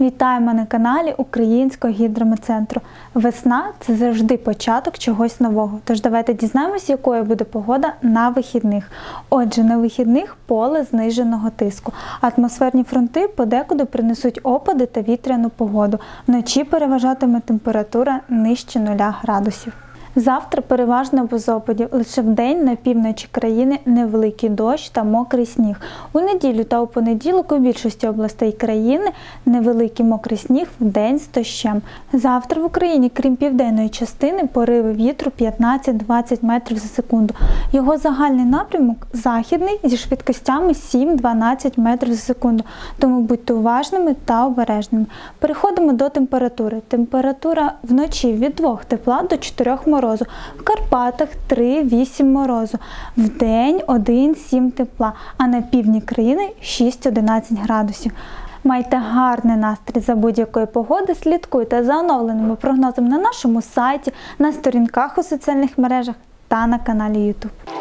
Вітаємо на каналі Українського гідрометцентру. Весна це завжди початок чогось нового. Тож давайте дізнаємось, якою буде погода на вихідних. Отже, на вихідних поле зниженого тиску. Атмосферні фронти подекуди принесуть опади та вітряну погоду. Вночі переважатиме температура нижче 0 градусів. Завтра переважно без опадів. Лише вдень на півночі країни невеликий дощ та мокрий сніг. У неділю та у понеділок у більшості областей країни невеликий мокрий сніг вдень з дощем. Завтра в Україні, крім південної частини, пориви вітру 15-20 метрів за секунду. Його загальний напрямок західний зі швидкостями 7-12 метрів за секунду. Тому будьте уважними та обережними. Переходимо до температури. Температура вночі від 2 тепла до 4 морозу. В Карпатах 3-8 морозу. В день 1-7 тепла, а на півдні країни 6-11 градусів. Майте гарний настрій за будь-якої погоди. Слідкуйте за оновленими прогнозами на нашому сайті, на сторінках у соціальних мережах та на каналі YouTube.